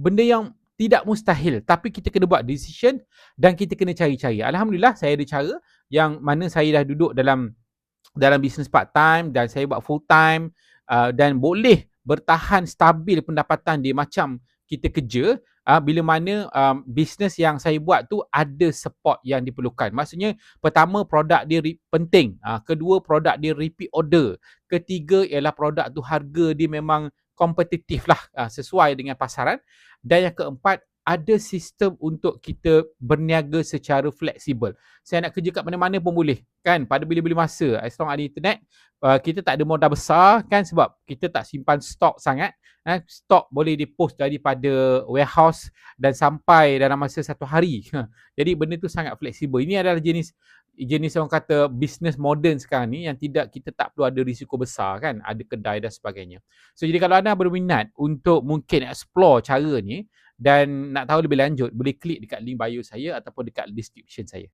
benda yang tidak mustahil tapi kita kena buat decision dan kita kena cari-cari. Alhamdulillah saya ada cara yang mana saya dah duduk dalam dalam bisnes part time dan saya buat full time uh, dan boleh bertahan stabil pendapatan dia macam kita kerja uh, bila mana um, bisnes yang saya buat tu ada support yang diperlukan. Maksudnya pertama produk dia re- penting, uh, kedua produk dia repeat order, ketiga ialah produk tu harga dia memang kompetitif lah uh, sesuai dengan pasaran. Dan yang keempat ada sistem untuk kita berniaga secara fleksibel. Saya nak kerja kat mana-mana pun boleh kan? Pada bila-bila masa as long ada internet uh, kita tak ada modal besar kan? Sebab kita tak simpan stok sangat eh, stok boleh dipost daripada warehouse dan sampai dalam masa satu hari. Jadi benda tu sangat fleksibel. Ini adalah jenis jenis orang kata business modern sekarang ni yang tidak kita tak perlu ada risiko besar kan? Ada kedai dan sebagainya. So jadi kalau anda berminat untuk mungkin explore cara ni dan nak tahu lebih lanjut boleh klik dekat link bio saya ataupun dekat description saya